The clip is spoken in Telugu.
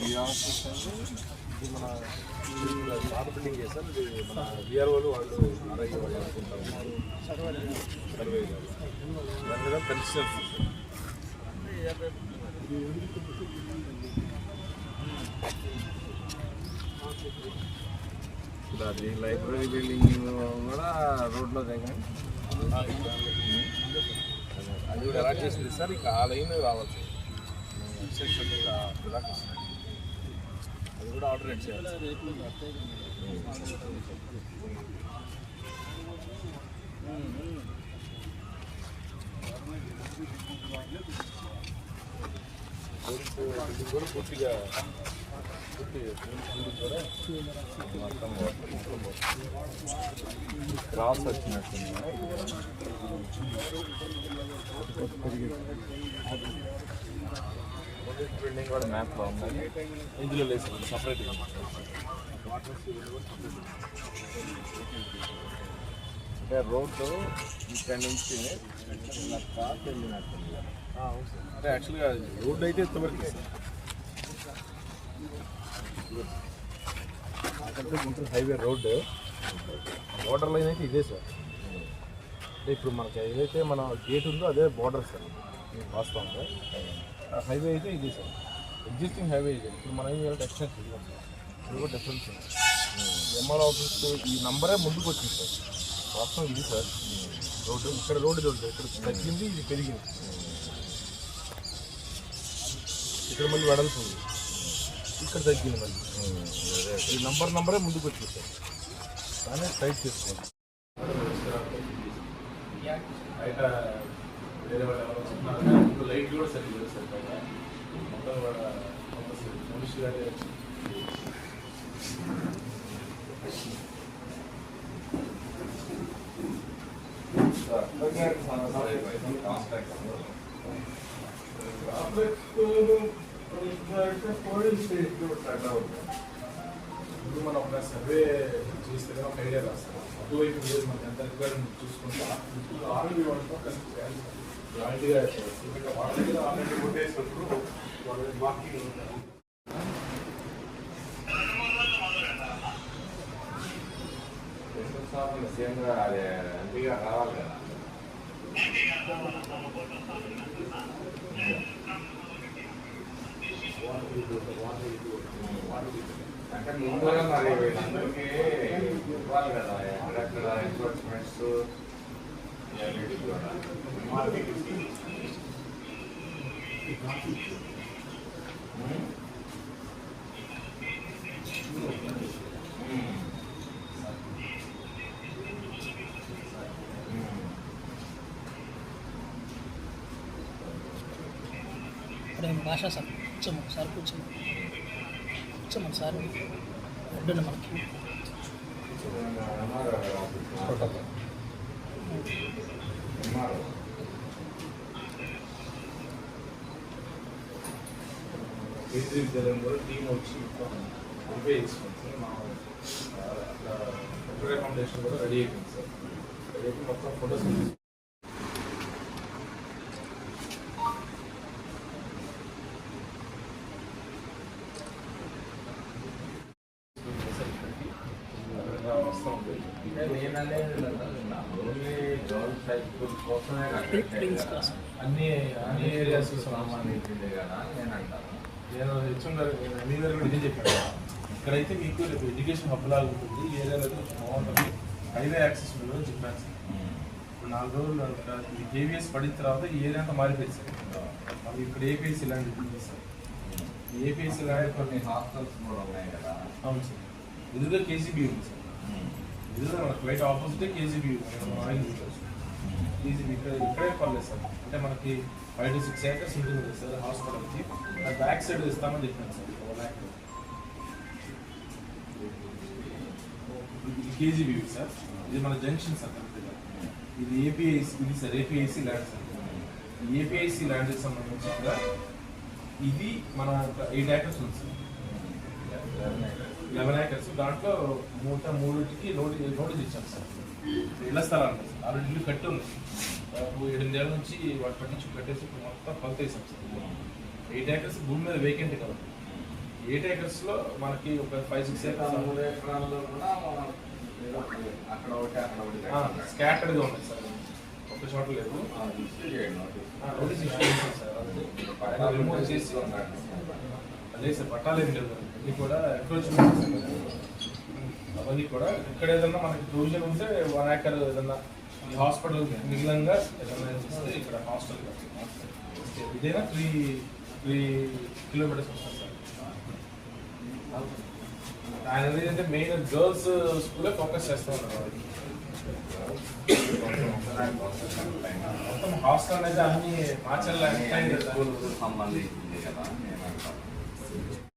ఈ ఆఫీస్ అంటే మన పాత బిల్డింగ్ చేశారు ఇది మన విఆర్ఓలు వాళ్ళు వాళ్ళు అనుకుంటారు సర్వే దాని మీద అది లైబ్రరీ బిల్డింగ్ కూడా రోడ్లో దగ్గర అది కూడా ఎలా చేసింది సార్? ఇక ఆ లైన్ రావచ్చు సెక్షన్ దాకా అది కూడా ఆల్టర్నేట్ చేయాలి పోలీసు బిల్డింగ్ కూడా పూర్తిగా క్రాస్ వచ్చినట్టుంది బిల్డింగ్ కూడా మ్యాప్ బాగుంది ఇందులో లేదు సపరేట్గా అంటే రోడ్డు ఇక్కడ నుంచి ఇలా క్రాస్ వెళ్ళినట్టుంది అంటే యాక్చువల్గా రోడ్డు అయితే ఇంతవరకు సార్. అక్కడ Guntur highway road border line అయితే ఇదే సార్. అంటే ఇప్పుడు మనకి ఏదైతే మన గేట్ ఉందో అదే బోర్డర్ సార్. వాస్తవంగా. హైవే అయితే ఇదే సార్. ఎగ్జిస్టింగ్ హైవే ఇది. ఇప్పుడు మనం ఏం చేయాలంటే ఎక్స్టెన్స్ సార్. ఇది కూడా డిఫరెన్స్ ఎంఆర్ ఆఫీస్ ఈ నంబరే ముందుకు వచ్చింది సార్. వాస్తవం ఇది సార్. రోడ్డు ఇక్కడ రోడ్డు రోడ్డు ఇక్కడ తగ్గింది ఇది పెరిగింది. ఇక్కడ మళ్ళీ వెడల్పు ఉంది. ఇక్కడ తగ్గింది మళ్ళీ ఈ నంబర్ నంబరే ముందుకు వచ్చింది సార్ కానీ టైట్ చేసుకోండి బయట వేరే వాళ్ళు ఎవరో లైట్ కూడా సరిగ్గా సార్ బయట మొత్తం కూడా మనిషి గారే వచ్చి ఇప్పుడు మనం ఒక సర్వే చేస్తే ఒక ఐడియా రాస్తాం అటువైపు లేదు మనకి ఎంత రిక్వైర్మెంట్ చూసుకుంటా ఇప్పుడు ఆల్రెడీ వాళ్ళతో జాయింట్గా వాళ్ళ దగ్గర ఆల్రెడీ కొట్టేసినప్పుడు వాళ్ళ మార్కింగ్ ఉంటారు సీఎంగా అది ఎంపీగా రావాలి కదా ముందుగా మరి వీళ్ళందరికీ ఇవ్వాలి కదా ఎక్కడెక్కడ ఎన్ఫోర్స్మెంట్స్ ఇవన్నీ కూడా ఇప్పుడు భాష సార్ కూర్చోము సార్ కూర్చోము కూర్చోమని సార్ అడ్డున్న మనకి కేసీ విద్యాలయం కూడా టీం వచ్చి మొత్తం వెరిఫై చేసుకుంది సార్ మా ఆ, అట్లా రికమెండేషన్ కూడా రెడీ అయిపోయింది సార్ రెడీ అయిపోయి మొత్తం ఫోటోస్ వస్తుంది ఓన్లీ గర్ల్స్ హై స్కూల్ కోసమే ప్రిన్స్ కోసం. అన్ని ఏరియాస్ కదా అని నేను అంటాను నేను కూడా ఇదే చెప్పాను. ఇక్కడైతే మీకు రేపు ఎడ్యుకేషన్ హబ్ లాగా ఉంటుంది. ఈ ఏరియాలో కొంచెం బాగుంటుంది. హైవే యాక్సెస్ ఉంటుంది అని చెప్పాను. సార్ ఇప్పుడు నాలుగు రోజులు ఈ కేవీఎస్ పడిన తర్వాత ఈ ఏరియా అంతా మారిపోయింది సార్. ఇక్కడ ఏపీఎస్ ఇలాంటి ఉంది సార్. ఈ ఏపీఎస్ ఇక్కడ ఇలాంటి కొన్ని హాస్టల్స్ కూడా ఉన్నాయి కదా. అవును సార్. ఎదురుగా కేసీబీ ఉంది సార్. బయట ఆపోజిటే కేజీబీ ఆయిల్ కేజీబీ ఇక్కడ ఇక్కడే పర్లేదు సార్. అంటే మనకి ఫైవ్ టు సిక్స్ ఏకర్స్ ఉంటుంది కదా సార్ హాస్పిటల్కి. అది బ్యాక్ సైడ్ ఇస్తామని చెప్పాను సార్ ఒక ల్యాక్. ఇది కేజీబీ సార్. ఇది మన జంక్షన్ సార్ కరెక్ట్గా ఇది ఏపీఐసి ఇది sir A P I C land sir. A P I C ల్యాండ్కి సంబంధించి కూడా ఇది మన ఎయిట్ ఏకర్స్ ఉంది సార్. లెవెన్ ఏకర్స్ దాంట్లో మూట మూడింటికి నోటి నోటీస్ ఇచ్చాం సార్. ఇళ్ళ స్థలాలు. ఆల్రెడీ ఇల్లు కట్టి ఉంది. ఎనిమిదేళ్ళ నుంచి వాటి పట్టించి కట్టేసి ఇప్పుడు మొత్తం కొలతేసాం సార్. ఎయిట్ ఏకర్స్ భూమి మీద వేకెంట్ కదా. ఎయిట్ ఏకర్స్లో మనకి ఒక ఫైవ్ సిక్స్ ఏకర్స్ మూడు ఎకరాల్లో కూడా అక్కడ ఒకటి అక్కడ ఒకటి ఉన్నాయి సార్. ఒక చోట లేదు. నోటీస్. ఇష్యూ చేసాం సార్. రిమూవ్ చేసి. అదే సార్ పట్టాలేం లేదు ఇది కూడా ఎంక్రోచ్మెంట్ అవన్నీ కూడా ఇక్కడ ఏదన్నా మనకి ప్రొవిజన్ ఉంటే వన్ ఏకర్ ఏదన్నా ఈ హాస్పిటల్ మిగిలంగా ఏదన్నా ఇస్తే ఇక్కడ హాస్టల్ ఇదేనా త్రీ త్రీ కిలోమీటర్స్ వస్తుంది సార్. ఆయన ఏంటంటే మెయిన్ గర్ల్స్ స్కూలే ఫోకస్ చేస్తూ ఉన్నారు మొత్తం హాస్టల్ అనేది అన్ని మార్చాలి స్కూల్ సంబంధించింది కదా Thank you.